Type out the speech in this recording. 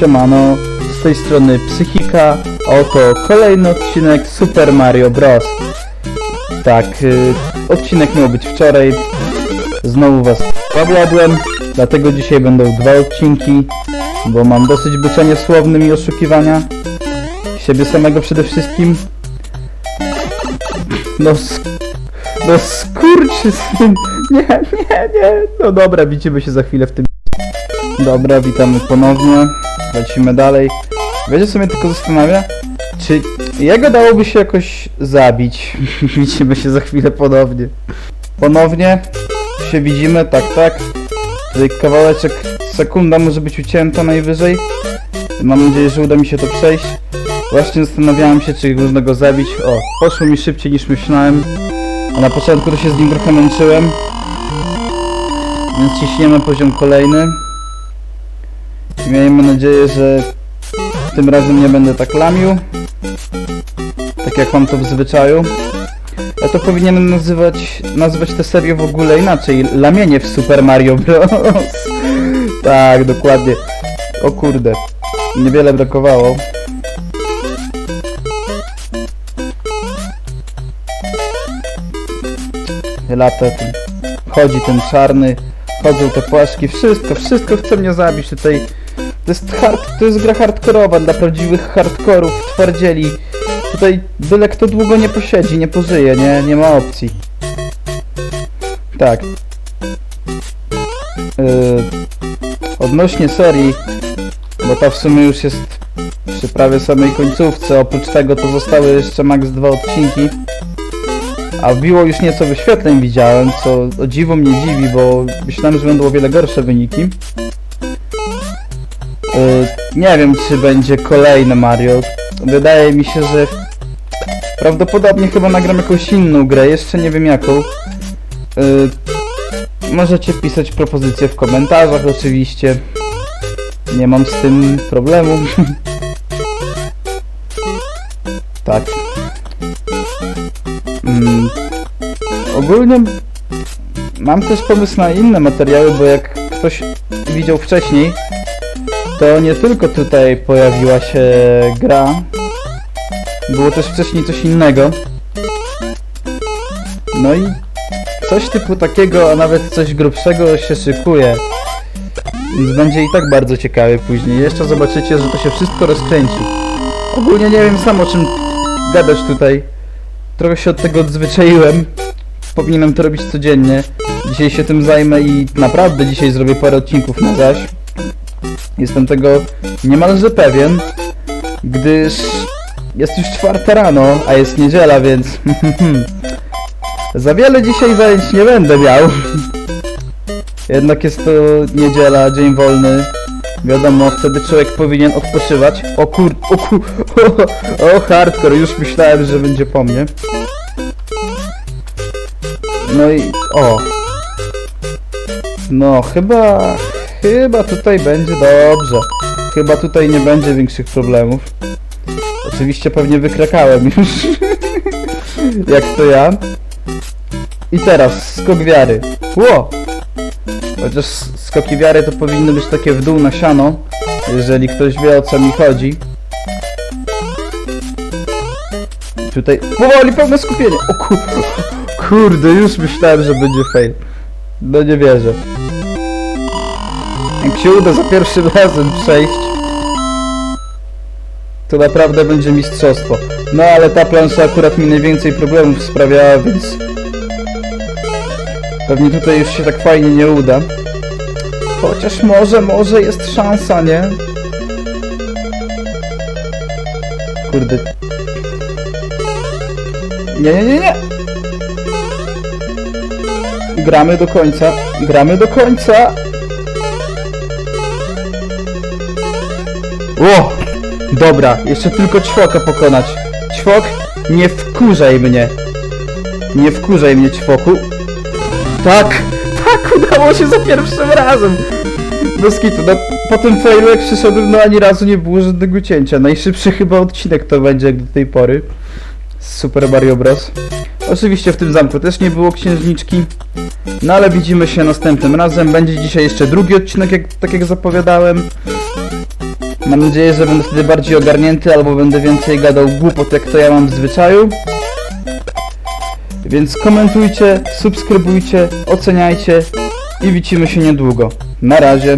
Siemano, z tej strony Psychika, oto kolejny odcinek Super Mario Bros. Tak, y, odcinek miał być wczoraj, znowu was powiadłem, dlatego dzisiaj będą dwa odcinki, bo mam dosyć bycia niesłownym i oszukiwania siebie samego przede wszystkim. No, sk- no skurczysyn, nie, nie, nie, no dobra, widzimy się za chwilę w tym Dobra, witamy ponownie. Lecimy dalej. Wiecie co mnie tylko zastanawia? Czy jego dałoby się jakoś zabić? widzimy się za chwilę ponownie. Ponownie się widzimy, tak, tak. Tutaj kawałeczek, sekunda może być ucięta najwyżej. Mam nadzieję, że uda mi się to przejść. Właśnie zastanawiałem się, czy można go zabić. O, poszło mi szybciej niż myślałem. Na początku to się z nim trochę męczyłem. Więc ciśniemy poziom kolejny. Miejmy nadzieję, że tym razem nie będę tak lamił. Tak jak mam to w zwyczaju. Ja to powinienem nazywać, nazwać tę serię w ogóle inaczej. Lamienie w Super Mario Bros. tak, dokładnie. O kurde. Niewiele brakowało. Lata ten, chodzi ten czarny, chodzą te płaszki, wszystko, wszystko chce mnie zabić tutaj. To jest hard, to jest gra hardkorowa dla prawdziwych hardkorów, twardzieli. Tutaj byle kto długo nie posiedzi, nie pożyje, nie, nie ma opcji. Tak. Yy, odnośnie serii, bo ta w sumie już jest przy prawie samej końcówce, oprócz tego to zostały jeszcze max dwa odcinki. A wbiło już nieco wyświetleń widziałem, co o dziwo mnie dziwi, bo myślałem, że będą o wiele gorsze wyniki. Yy, nie wiem, czy będzie kolejne Mario. Wydaje mi się, że prawdopodobnie chyba nagram jakąś inną grę, jeszcze nie wiem jaką. Yy, możecie pisać propozycje w komentarzach oczywiście. Nie mam z tym problemu. tak. Mm, ogólnie mam też pomysł na inne materiały, bo jak ktoś widział wcześniej, to nie tylko tutaj pojawiła się gra, było też wcześniej coś innego. No i coś typu takiego, a nawet coś grubszego się szykuje. Więc będzie i tak bardzo ciekawie później. Jeszcze zobaczycie, że to się wszystko rozkręci. Ogólnie nie wiem sam o czym gadać tutaj. Trochę się od tego odzwyczaiłem. Powinienem to robić codziennie. Dzisiaj się tym zajmę i naprawdę dzisiaj zrobię parę odcinków na zaś. Jestem tego niemalże pewien, gdyż jest już czwarta rano, a jest niedziela, więc za wiele dzisiaj zajęć nie będę miał. Jednak jest to niedziela, dzień wolny. Wiadomo, wtedy człowiek powinien odpoczywać. O kur... O kur... O, o hardcore, już myślałem, że będzie po mnie. No i... O. No, chyba... Chyba tutaj będzie dobrze. Chyba tutaj nie będzie większych problemów. Oczywiście pewnie wykrakałem już. Jak to ja. I teraz skok wiary. Ło! Chociaż skoki wiary to powinny być takie w dół na siano, jeżeli ktoś wie o co mi chodzi. Tutaj powoli pełne skupienie. O kur... kurde, już myślałem, że będzie fail. No nie wierzę. Jak się uda za pierwszym razem przejść, to naprawdę będzie mistrzostwo. No ale ta plansza akurat mi najwięcej problemów sprawiała, więc Pewnie tutaj już się tak fajnie nie uda. Chociaż może, może jest szansa, nie? Kurde. Nie, nie, nie, nie! Gramy do końca, gramy do końca! O! Dobra, jeszcze tylko ćwoka pokonać. Ćwok, nie wkurzaj mnie. Nie wkurzaj mnie, ćwoku. Tak, tak, udało się za pierwszym razem. Bez kitu, no, po tym failu jak przyszedłem, no ani razu nie było żadnego cięcia. Najszybszy chyba odcinek to będzie jak do tej pory. Super Mario Bros. Oczywiście w tym zamku też nie było księżniczki. No ale widzimy się następnym razem. Będzie dzisiaj jeszcze drugi odcinek, jak, tak jak zapowiadałem. Mam nadzieję, że będę wtedy bardziej ogarnięty, albo będę więcej gadał głupot, jak to ja mam w zwyczaju. Więc komentujcie, subskrybujcie, oceniajcie i widzimy się niedługo. Na razie.